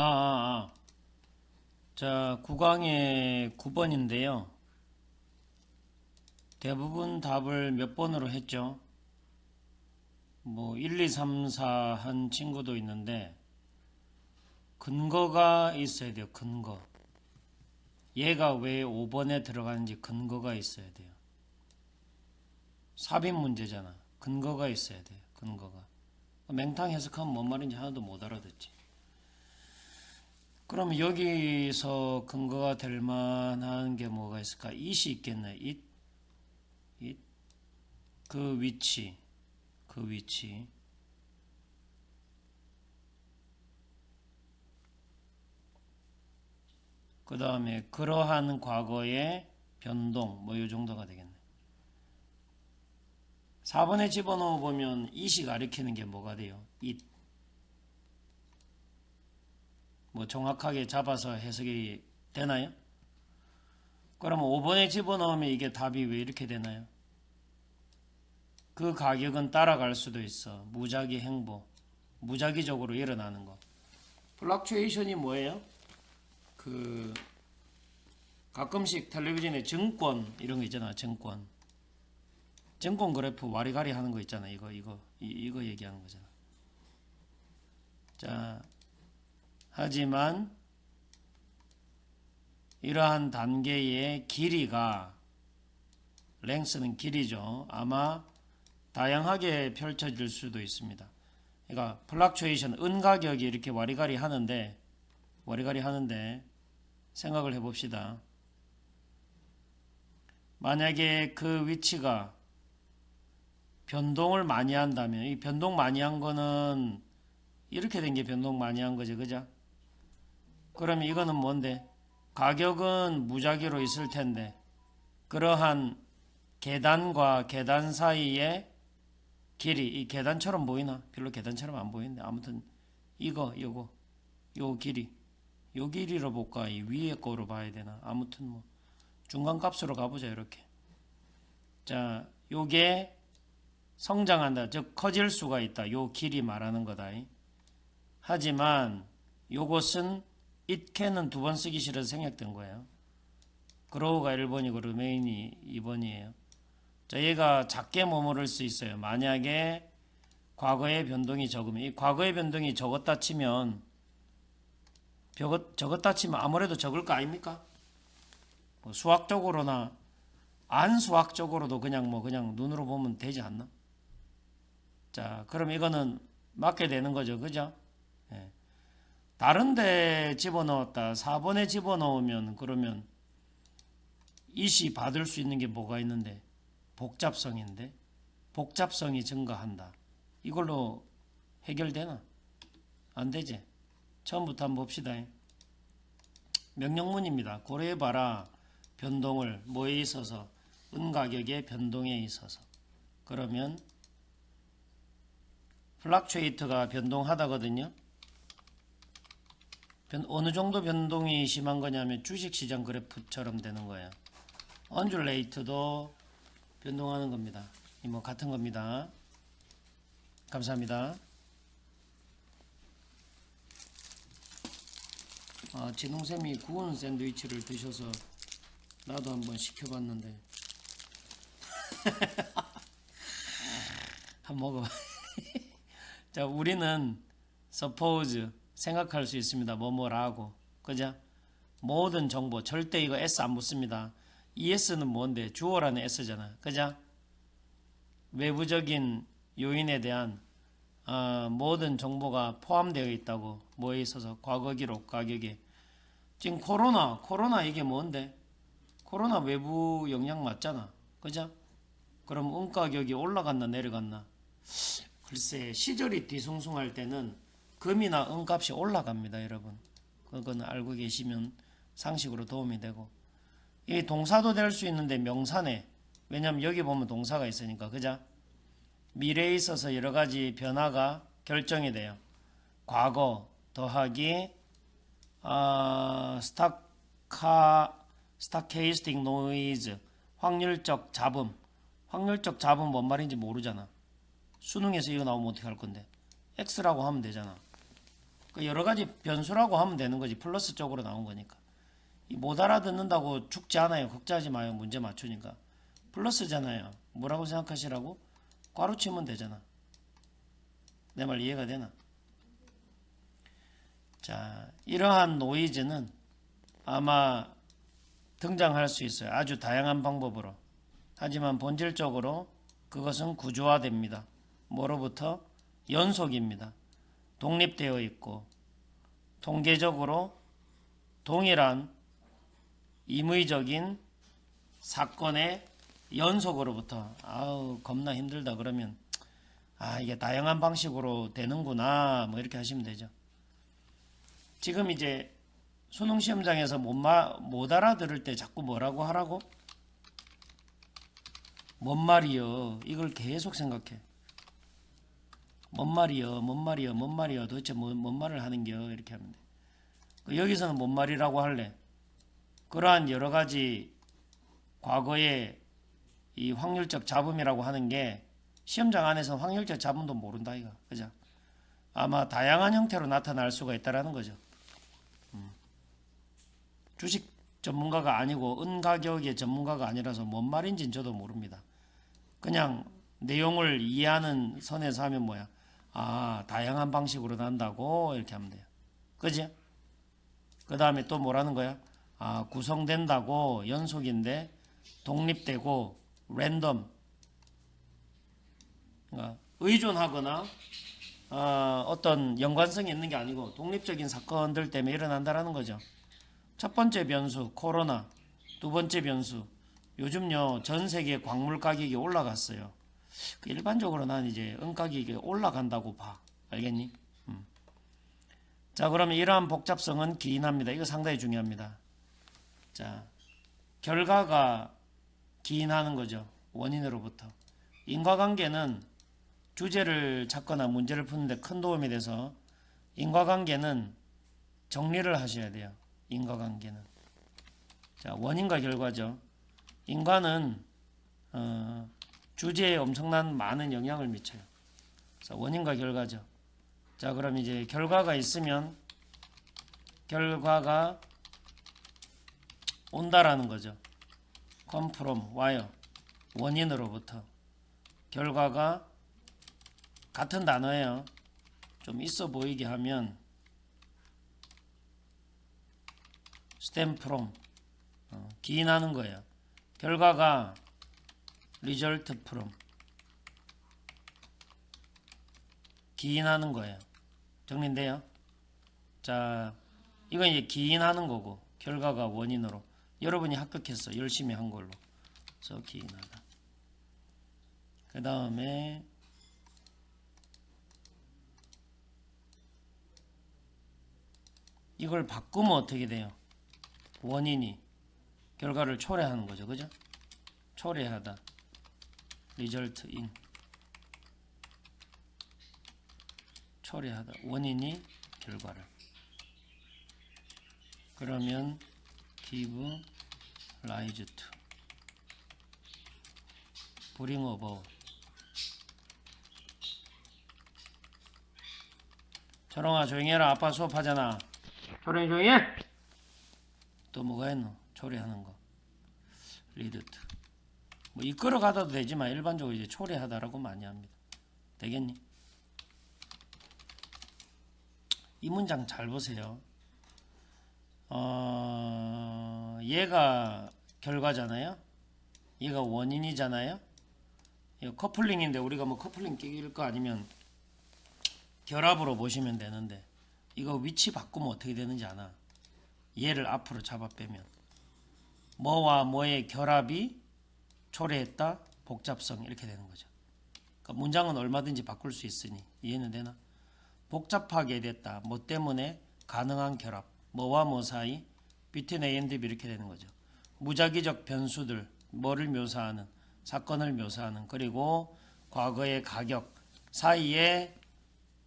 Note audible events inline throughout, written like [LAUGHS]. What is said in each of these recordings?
아, 아, 아. 자, 구강의 9번인데요. 대부분 답을 몇 번으로 했죠? 뭐, 1, 2, 3, 4 한 친구도 있는데, 근거가 있어야 돼요, 근거. 얘가 왜 5번에 들어가는지 근거가 있어야 돼요. 삽입 문제잖아. 근거가 있어야 돼요, 근거가. 맹탕 해석하면 뭔 말인지 하나도 못 알아듣지. 그러면 여기서 근거가 될 만한 게 뭐가 있을까? it이 있겠네. it, it. 그 위치, 그 위치. 그 다음에 그러한 과거의 변동, 뭐 이 정도가 되겠네. 4번에 집어넣어 보면 it이 가리키는 게 뭐가 돼요? it. 뭐 정확하게 잡아서 해석이 되나요? 그러면 5번에 집어넣으면 이게 답이 왜 이렇게 되나요? 그 가격은 따라갈 수도 있어. 무작위 행보. 무작위적으로 일어나는 거. 플락추에이션이 뭐예요? 그 가끔씩 텔레비전에 증권 이런 거 있잖아. 증권. 증권 그래프 와리가리 하는 거 있잖아. 이거 이거 이, 이거 얘기하는 거잖아. 자, 하지만 이러한 단계의 길이가 랭스는 길이죠. 아마 다양하게 펼쳐질 수도 있습니다. 그러니까 플락추에이션 은 가격이 이렇게 와리가리 하는데 와리가리 하는데 생각을 해봅시다. 만약에 그 위치가 변동을 많이 한다면 이 변동 많이 한 거는 이렇게 된 게 변동 많이 한 거죠. 그죠? 그러면 이거는 뭔데? 가격은 무작위로 있을 텐데 그러한 계단과 계단 사이의 길이 이 계단처럼 보이나? 별로 계단처럼 안 보이는데 아무튼 이거 요거 요 길이 요 길이로 볼까? 이 위에 거로 봐야 되나? 아무튼 뭐 중간 값으로 가보자 이렇게 자 요게 성장한다 즉 커질 수가 있다 요 길이 말하는 거다 하지만 요것은 it can은 두 번 쓰기 싫어서 생략된 거예요. 그로우가 1번이고 루메인이 2번이에요. 자, 얘가 작게 머무를 수 있어요. 만약에 과거의 변동이 적으면 이 과거의 변동이 적었다 치면 벽- 적었다 치면 아무래도 적을 거 아닙니까? 뭐 수학적으로나 안 수학적으로도 그냥 뭐 그냥 눈으로 보면 되지 않나? 자, 그럼 이거는 맞게 되는 거죠. 그죠? 예. 다른 데 집어넣었다 4번에 집어넣으면 그러면 이시 받을 수 있는 게 뭐가 있는데? 복잡성인데? 복잡성이 증가한다. 이걸로 해결되나? 안 되지. 처음부터 한번 봅시다. 명령문입니다. 고려해봐라. 변동을 뭐에 있어서? 은가격의 변동에 있어서. 그러면 플락추에이트가 변동하다거든요. 변- 어느 정도 변동이 심한 거냐면 주식시장 그래프처럼 되는 거예요. 언줄레이트도 변동하는 겁니다. 이뭐 같은 겁니다. 감사합니다. 아, 진홍쌤이 구운 샌드위치를 드셔서 나도 한번 시켜봤는데 [LAUGHS] 한번 먹어봐. [LAUGHS] 자, 우리는 suppose 생각할 수 있습니다. 뭐뭐라고. 그죠? 모든 정보 절대 이거 S 안 붙습니다. ES는 뭔데? 주어라는 S잖아. 그죠? 외부적인 요인에 대한 어, 모든 정보가 포함되어 있다고 뭐에 있어서 과거 기록 가격에 지금 코로나 코로나 이게 뭔데? 코로나 외부 영향 맞잖아. 그죠? 그럼 은 가격이 올라갔나 내려갔나? 글쎄 시절이 뒤숭숭할 때는 금이나 은값이 올라갑니다, 여러분. 그거는 알고 계시면 상식으로 도움이 되고. 이 동사도 될 수 있는데 명사네. 왜냐면 여기 보면 동사가 있으니까, 그죠? 미래에 있어서 여러 가지 변화가 결정이 돼요. 과거 더하기 아, 스타카 스타케이스틱 노이즈 확률적 잡음. 확률적 잡음 뭔 말인지 모르잖아. 수능에서 이거 나오면 어떻게 할 건데? X라고 하면 되잖아. 그 여러 가지 변수라고 하면 되는 거지. 플러스 쪽으로 나온 거니까. 이못 알아듣는다고 죽지 않아요. 걱정하지 마요. 문제 맞추니까. 플러스잖아요. 뭐라고 생각하시라고? 괄호 치면 되잖아. 내 말 이해가 되나? 자, 이러한 노이즈는 아마 등장할 수 있어요. 아주 다양한 방법으로. 하지만 본질적으로 그것은 구조화됩니다. 뭐로부터? 연속입니다. 독립되어 있고 통계적으로 동일한 임의적인 사건의 연속으로부터 아우 겁나 힘들다 그러면 아 이게 다양한 방식으로 되는구나 뭐 이렇게 하시면 되죠. 지금 이제 수능 시험장에서 못, 마, 못 알아들을 때 자꾸 뭐라고 하라고? 뭔 말이요? 이걸 계속 생각해. 뭔 말이요? 뭔 말이요? 뭔 말이요? 도대체 뭔, 뭔 말을 하는겨? 이렇게 하면 돼. 그 여기서는 뭔 말이라고 할래? 그러한 여러 가지 과거의 이 확률적 잡음이라고 하는 게 시험장 안에서는 확률적 잡음도 모른다 이거 그죠? 아마 다양한 형태로 나타날 수가 있다라는 거죠. 음. 주식 전문가가 아니고 은가격의 전문가가 아니라서 뭔 말인지는 저도 모릅니다. 그냥 내용을 이해하는 선에서 하면 뭐야? 아, 다양한 방식으로 난다고 이렇게 하면 돼요. 그지? 그 다음에 또 뭐라는 거야? 아, 구성된다고 연속인데 독립되고 랜덤 그러니까 의존하거나 어, 어떤 연관성이 있는 게 아니고 독립적인 사건들 때문에 일어난다라는 거죠. 첫 번째 변수 코로나, 두 번째 변수 요즘요 전 세계 광물 가격이 올라갔어요. 그 일반적으로 난 이제 은 가격이 올라간다고 봐. 알겠니? 음. 자 그러면 이러한 복잡성은 기인합니다. 이거 상당히 중요합니다. 자 결과가 기인하는 거죠. 원인으로부터. 인과관계는 주제를 찾거나 문제를 푸는데 큰 도움이 돼서 인과관계는 정리를 하셔야 돼요. 인과관계는. 자, 원인과 결과죠. 인과는 어, 주제에 엄청난 많은 영향을 미쳐요. 그래서 원인과 결과죠. 자, 그럼 이제 결과가 있으면 결과가 온다라는 거죠. come from 와요. 원인으로부터 결과가 같은 단어예요. 좀 있어 보이게 하면 stem from 어, 기인하는 거예요. 결과가 result from 기인하는 거예요. 정리인데요. 자, 이건 이제 기인하는 거고 결과가 원인으로 여러분이 합격했어 열심히 한 걸로 그래서 기인하다. 그 다음에 이걸 바꾸면 어떻게 돼요? 원인이 결과를 초래하는 거죠. 그죠? 초래하다. Result in 초래하다. 원인이 결과를 그러면 give rise to bring about 철롱아 조용히 해라 아빠 수업하잖아 조용히 조용히 해! 또 뭐가 있노? 초래하는 거 리드 to 뭐 이끌어 가도 되지만 일반적으로 이제 초래하다라고 많이 합니다 되겠니? 이 문장 잘 보세요 어, 얘가 결과잖아요. 얘가 원인이잖아요. 이거 커플링인데 우리가 뭐 커플링 끼길 거 아니면 결합으로 보시면 되는데 이거 위치 바꾸면 어떻게 되는지 아나? 얘를 앞으로 잡아 빼면 뭐와 뭐의 결합이 초래했다 복잡성 이렇게 되는 거죠. 그러니까 문장은 얼마든지 바꿀 수 있으니 이해는 되나? 복잡하게 됐다. 뭐 때문에 가능한 결합. 뭐와 뭐 사이 and B 이렇게 되는 거죠. 무작위적 변수들 뭐를 묘사하는 사건을 묘사하는 그리고 과거의 가격 사이에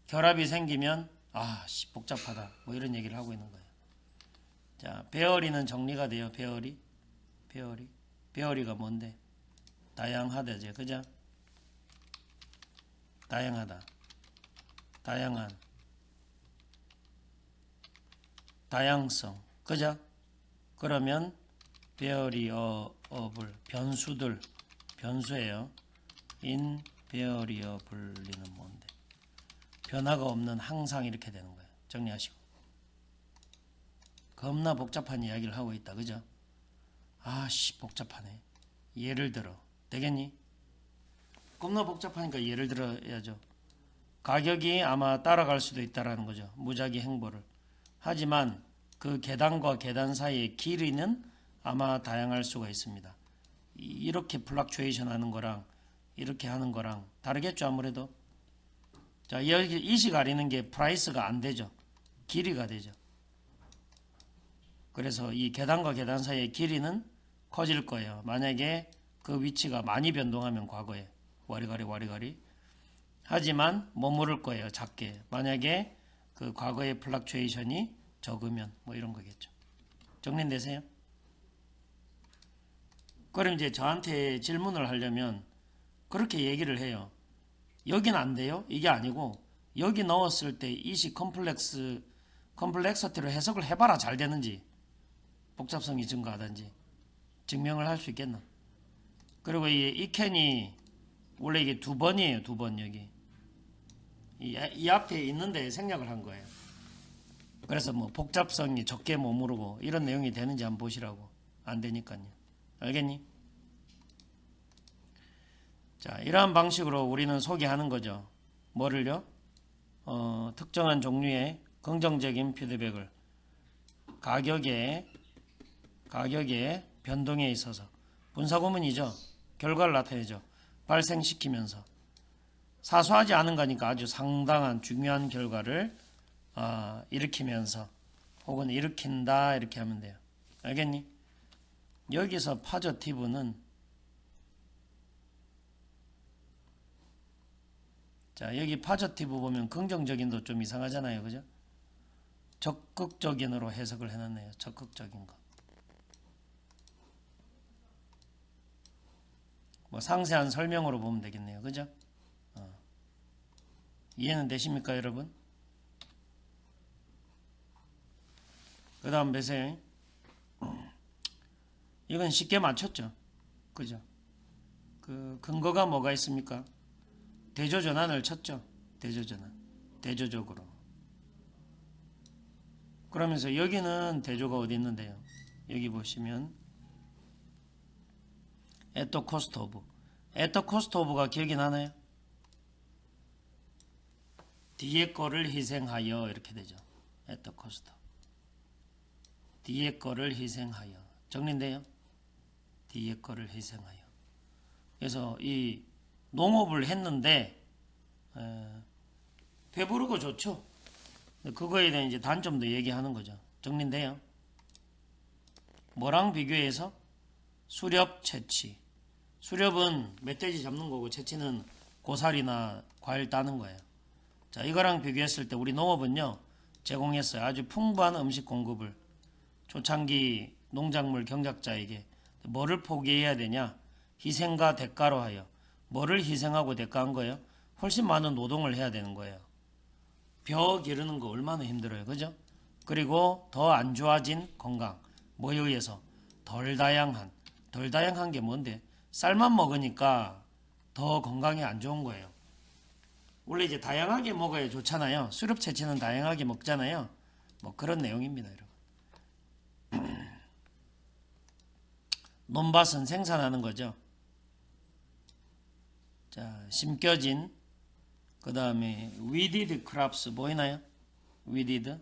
결합이 생기면 아 씨 복잡하다 뭐 이런 얘기를 하고 있는 거예요. 자 배열이는 정리가 돼요. 배열이 배열이 배열이가 뭔데 다양하다죠. 그죠? 다양하다 다양한 다양성. 그죠? 그러면 variable 변수들 변수예요. in variable는 뭔데? 변화가 없는 항상 이렇게 되는 거예요. 정리하시고. 겁나 복잡한 이야기를 하고 있다. 그죠? 아씨 복잡하네. 예를 들어 되겠니? 겁나 복잡하니까 예를 들어야죠. 가격이 아마 따라갈 수도 있다라는 거죠. 무작위 행보를. 하지만 그 계단과 계단 사이의 길이는 아마 다양할 수가 있습니다. 이- 이렇게 플락추에이션 하는 거랑 이렇게 하는 거랑 다르겠죠 아무래도. 자 여기 이시 가리는 게 프라이스가 안 되죠. 길이가 되죠. 그래서 이 계단과 계단 사이의 길이는 커질 거예요. 만약에 그 위치가 많이 변동하면 과거에 와리가리 와리가리 하지만 머무를 거예요. 작게. 만약에 그 과거의 플락추에이션이 적으면 뭐 이런 거겠죠. 정리되세요? 그럼 이제 저한테 질문을 하려면 그렇게 얘기를 해요. 여긴 안 돼요? 이게 아니고 여기 넣었을 때 이시 컴플렉스 컴플렉서티로 해석을 해봐라 잘 되는지 복잡성이 증가하든지 증명을 할 수 있겠나? 그리고 이 이 캔이 원래 이게 두 번이에요 두 번 여기 이, 이 앞에 있는데 생략을 한 거예요. 그래서 뭐 복잡성이 적게 머무르고 이런 내용이 되는지 한번 보시라고 안 되니까요. 알겠니? 자 이러한 방식으로 우리는 소개하는 거죠. 뭐를요? 어, 특정한 종류의 긍정적인 피드백을 가격의 가격의 변동에 있어서 분사구문이죠. 결과를 나타내죠. 발생시키면서 사소하지 않은 거니까 아주 상당한 중요한 결과를 아, 일으키면서 혹은 일으킨다 이렇게 하면 돼요. 알겠니? 여기서 파저티브는 자 여기 파저티브 보면 긍정적인도 좀 이상하잖아요, 그죠? 적극적인으로 해석을 해놨네요. 적극적인 거. 뭐 상세한 설명으로 보면 되겠네요, 그죠? 어. 이해는 되십니까, 여러분? 그 다음 보세요. 이건 쉽게 맞췄죠. 그죠? 그 근거가 뭐가 있습니까? 대조전환을 쳤죠. 대조전환. 대조적으로. 그러면서 여기는 대조가 어디 있는데요? 여기 보시면 에터 코스트 오브. 에터 코스트 오브가 기억이 나나요? 뒤에 거를 희생하여 이렇게 되죠. 에터 코스트. 뒤에 거를 희생하여. 정리인데요. 뒤에 거를 희생하여. 그래서 이 농업을 했는데 에, 배부르고 좋죠. 그거에 대한 이제 단점도 얘기하는 거죠. 정리인데요. 뭐랑 비교해서 수렵 채취. 수렵은 멧돼지 잡는 거고 채취는 고사리나 과일 따는 거예요. 자, 이거랑 비교했을 때 우리 농업은요. 제공했어요. 아주 풍부한 음식 공급을 초창기 농작물 경작자에게 뭐를 포기해야 되냐? 희생과 대가로 하여 뭐를 희생하고 대가한 거예요? 훨씬 많은 노동을 해야 되는 거예요. 벼 기르는 거 얼마나 힘들어요. 그죠? 그리고 더 안 좋아진 건강. 뭐에 의해서? 덜 다양한. 덜 다양한 게 뭔데? 쌀만 먹으니까 더 건강에 안 좋은 거예요. 원래 이제 다양하게 먹어야 좋잖아요. 수렵 채취는 다양하게 먹잖아요. 뭐 그런 내용입니다, 여러분. [CLEARS THROAT] 논밭은 생산하는 거죠. 자, 심겨진 그 다음에 weeded crops 보이나요? weeded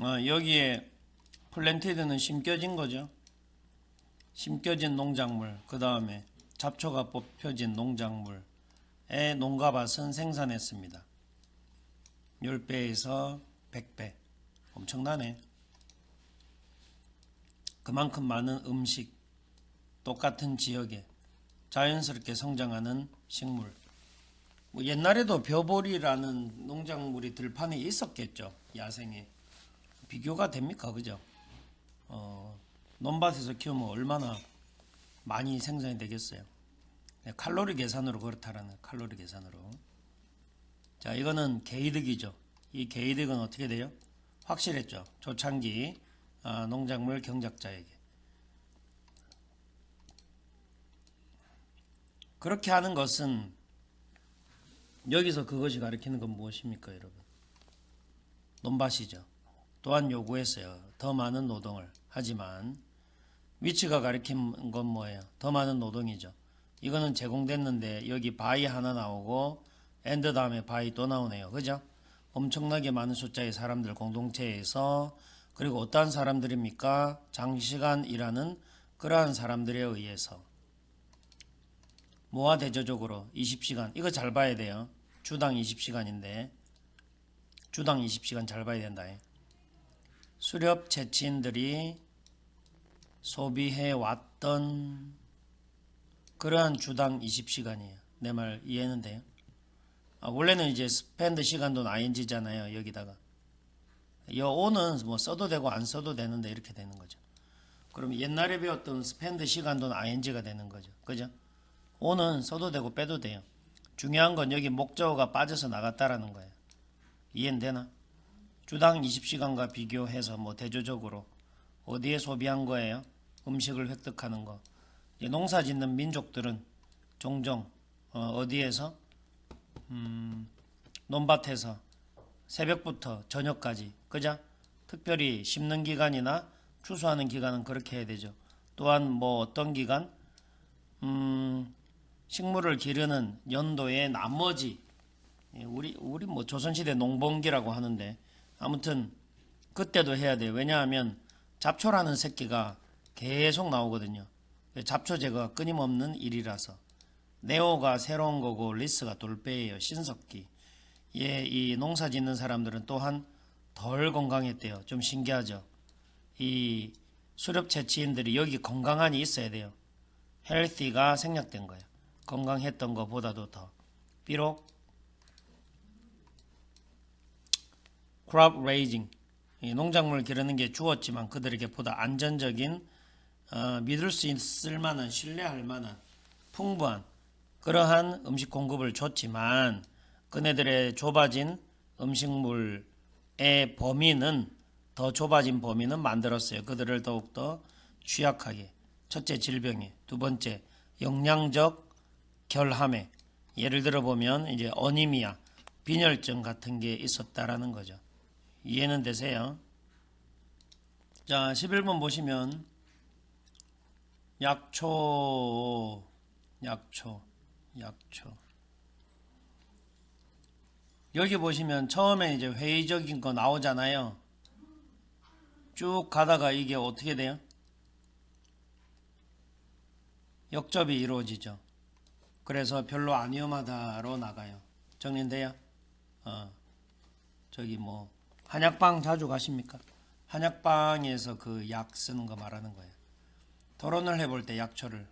어, 여기에 플랜티드는 심겨진 거죠. 심겨진 농작물 그 다음에 잡초가 뽑혀진 농작물의 농가밭은 생산했습니다. 10배에서 100배 엄청나네. 그만큼 많은 음식 똑같은 지역에 자연스럽게 성장하는 식물. 뭐 옛날에도 벼보리라는 농작물이 들판에 있었겠죠. 야생에. 비교가 됩니까? 그죠? 어, 논밭에서 키우면 얼마나 많이 생산이 되겠어요. 네, 칼로리 계산으로 그렇다라는 칼로리 계산으로. 자, 이거는 개이득이죠. 이 개이득은 어떻게 돼요? 확실했죠. 조창기 아, 농작물 경작자에게. 그렇게 하는 것은 여기서 그것이 가리키는 건 무엇입니까, 여러분? 논밭이죠. 또한 요구했어요. 더 많은 노동을. 하지만 위치가 가리킨 건 뭐예요? 더 많은 노동이죠. 이거는 제공됐는데 여기 바이 하나 나오고 엔드 다음에 바이 또 나오네요. 그죠? 엄청나게 많은 숫자의 사람들 공동체에서 그리고 어떠한 사람들입니까? 장시간 일하는 그러한 사람들에 의해서 모아 대조적으로 20시간 이거 잘 봐야 돼요. 주당 20시간인데 주당 20시간 잘 봐야 된다. 수렵 채취인들이 소비해 왔던 그러한 주당 20시간이에요. 내 말 이해는 돼요? 아, 원래는 이제 스펜드 시간도 ing잖아요. 여기다가 여 오는 뭐 써도 되고 안 써도 되는데 이렇게 되는 거죠. 그럼 옛날에 배웠던 스펜드 시간도 ing가 되는 거죠. 그죠? 오는 써도 되고 빼도 돼요. 중요한 건 여기 목적어가 빠져서 나갔다라는 거예요. 이해는 되나? 주당 20시간과 비교해서 뭐 대조적으로 어디에 소비한 거예요? 음식을 획득하는 거. 농사 짓는 민족들은 종종 어, 디에서 음, 논밭에서 새벽부터 저녁까지 그죠? 특별히 심는 기간이나 추수하는 기간은 그렇게 해야 되죠. 또한 뭐 어떤 기간 음, 식물을 기르는 연도의 나머지 예, 우리 우리 뭐 조선시대 농번기라고 하는데 아무튼 그때도 해야 돼요. 왜냐하면 잡초라는 새끼가 계속 나오거든요. 잡초 제거가 끊임없는 일이라서 네오가 새로운 거고 리스가 돌배예요. 신석기. 예, 이 농사 짓는 사람들은 또한 덜 건강했대요. 좀 신기하죠. 이 수렵 채취인들이 여기 건강한이 있어야 돼요. 헬티가 생략된 거예요. 건강했던 것보다도 더. 비록 crop raising 이 농작물 기르는 게 주었지만 그들에게 보다 안전적인 어, 믿을 수 있을 만한 신뢰할 만한 풍부한 그러한 음식 공급을 줬지만 그네들의 좁아진 음식물의 범위는 더 좁아진 범위는 만들었어요. 그들을 더욱더 취약하게 첫째 질병에 두 번째 영양적 결함에 예를 들어 보면 이제 어니미아 빈혈증 같은 게 있었다라는 거죠. 이해는 되세요? 자, 11번 보시면 약초 약초 약초 여기 보시면 처음에 이제 회의적인 거 나오잖아요. 쭉 가다가 이게 어떻게 돼요? 역접이 이루어지죠. 그래서 별로 안 위험하다로 나가요. 정리돼요? 어, 저기 뭐 한약방 자주 가십니까? 한약방에서 그 약 쓰는 거 말하는 거예요. 토론을 해볼 때 약초를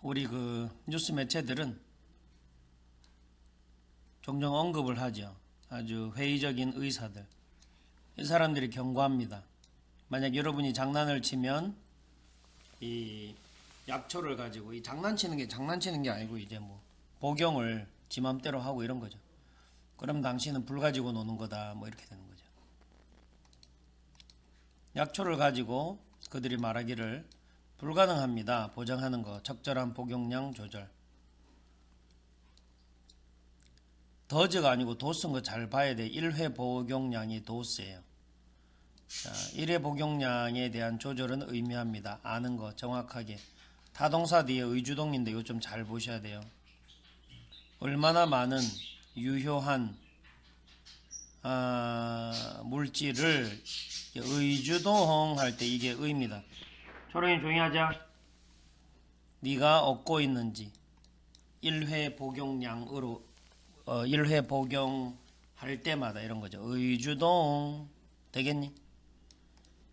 우리 그 뉴스 매체들은 종종 언급을 하죠. 아주 회의적인 의사들. 이 사람들이 경고합니다. 만약 여러분이 장난을 치면 이 약초를 가지고 이 장난치는 게 장난치는 게 아니고 이제 뭐 복용을 지 맘대로 하고 이런 거죠. 그럼 당신은 불 가지고 노는 거다 뭐 이렇게 되는 거죠. 약초를 가지고 그들이 말하기를 불가능합니다. 보장하는 거 적절한 복용량 조절. 더즈가 아니고 도스인 거 잘 봐야 돼. 1회 복용량이 도스예요. 자, 1회 복용량에 대한 조절은 의미합니다. 아는 거 정확하게. 타동사 뒤에 의주동인데 이거 좀 잘 보셔야 돼요. 얼마나 많은 유효한 아, 물질을 의주동 할때 이게 의입니다. 초롱이 조용히 하자. 네가 얻고 있는지 1회 복용량으로 어, 1회 복용할 때마다 이런 거죠. 의주동 되겠니?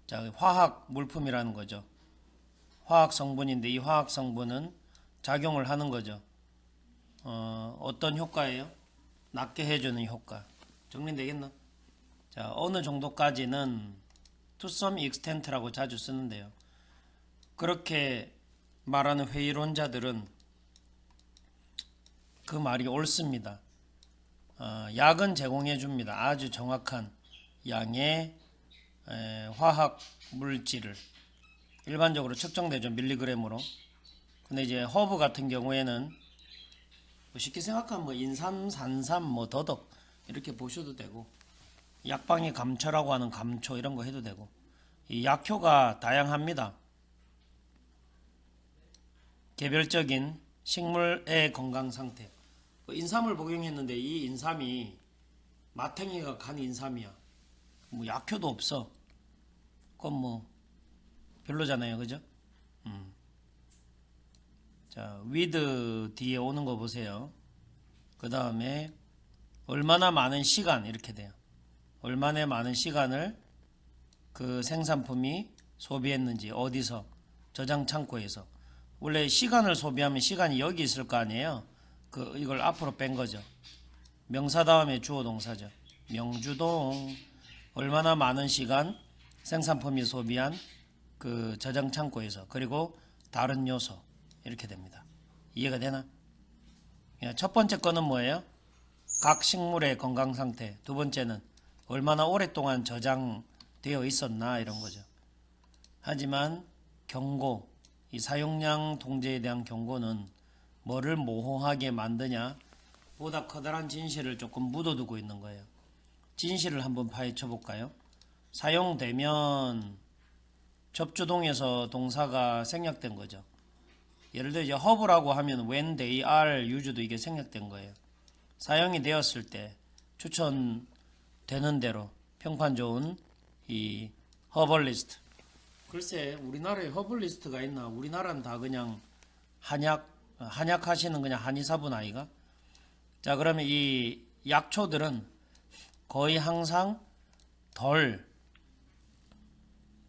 자, 화학 물품이라는 거죠. 화학 성분인데 이 화학 성분은 작용을 하는 거죠. 어, 어떤 효과예요? 낫게 해주는 효과. 정리되겠나? 자, 어느 정도까지는 some extent라고 자주 쓰는데요. 그렇게 말하는 회의론자들은 그 말이 옳습니다. 어, 약은 제공해 줍니다. 아주 정확한 양의 에, 화학 물질을 일반적으로 측정되죠 밀리그램으로. 근데 이제 허브 같은 경우에는 뭐 쉽게 생각하면 뭐 인삼, 산삼, 뭐 더덕 이렇게 보셔도 되고 약방이 감초라고 하는 감초 이런 거 해도 되고 이 약효가 다양합니다. 개별적인 식물의 건강 상태. 그 인삼을 복용했는데 이 인삼이 마탱이가 간 인삼이야. 뭐 약효도 없어. 그건 뭐 별로잖아요, 그죠? 음. 자, 위드 뒤에 오는 거 보세요. 그 다음에 얼마나 많은 시간 이렇게 돼요. 얼마나 많은 시간을 그 생산품이 소비했는지 어디서 저장 창고에서 원래 시간을 소비하면 시간이 여기 있을 거 아니에요. 그 이걸 앞으로 뺀 거죠. 명사 다음에 주어 동사죠. 명주동 얼마나 많은 시간 생산품이 소비한 그 저장 창고에서 그리고 다른 요소 이렇게 됩니다. 이해가 되나? 예, 첫 번째 거는 뭐예요? 각 식물의 건강 상태. 두 번째는 얼마나 오랫동안 저장되어 있었나 이런 거죠. 하지만 경고, 이 사용량 통제에 대한 경고는 뭐를 모호하게 만드냐? 보다 커다란 진실을 조금 묻어두고 있는 거예요. 진실을 한번 파헤쳐 볼까요? 사용되면 접주동에서 동사가 생략된 거죠. 예를 들어 이제 허브라고 하면 when they are use도 이게 생략된 거예요. 사용이 되었을 때 추천되는 대로 평판 좋은 이 허벌리스트. 글쎄 우리나라에 허벌리스트가 있나? 우리나라는 다 그냥 한약 한약 하시는 그냥 한의사분 아이가. 자 그러면 이 약초들은 거의 항상 덜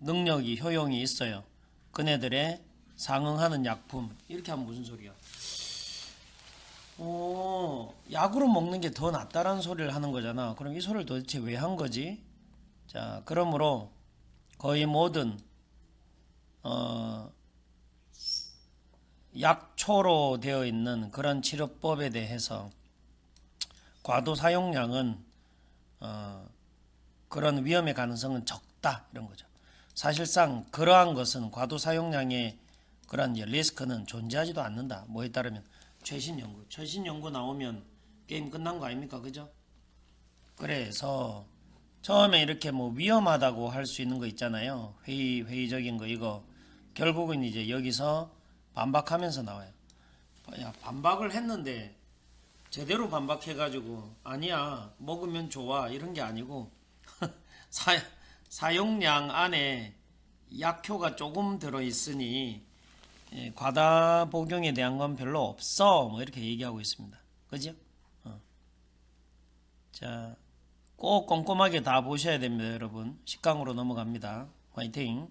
능력이 효용이 있어요. 그네들의 상응하는 약품 이렇게 하면 무슨 소리야? 오, 약으로 먹는 게 더 낫다라는 소리를 하는 거잖아. 그럼 이 소리를 도대체 왜 한 거지? 자, 그러므로 거의 모든 어, 약초로 되어 있는 그런 치료법에 대해서 과도 사용량은 어, 그런 위험의 가능성은 적다 이런 거죠. 사실상 그러한 것은 과도 사용량의 그런 리스크는 존재하지도 않는다. 뭐에 따르면 최신 연구, 최신 연구 나오면 게임 끝난 거 아닙니까, 그죠? 그래서 처음에 이렇게 뭐 위험하다고 할 수 있는 거 있잖아요. 회의 회의적인 거 이거 결국은 이제 여기서 반박하면서 나와요. 야 반박을 했는데 제대로 반박해가지고 아니야 먹으면 좋아 이런 게 아니고 [LAUGHS] 사, 사용량 안에 약효가 조금 들어 있으니 예, 과다 복용에 대한 건 별로 없어 뭐 이렇게 얘기하고 있습니다. 그죠? 어. 자, 꼭 꼼꼼하게 다 보셔야 됩니다, 여러분. 10강으로 넘어갑니다. 화이팅!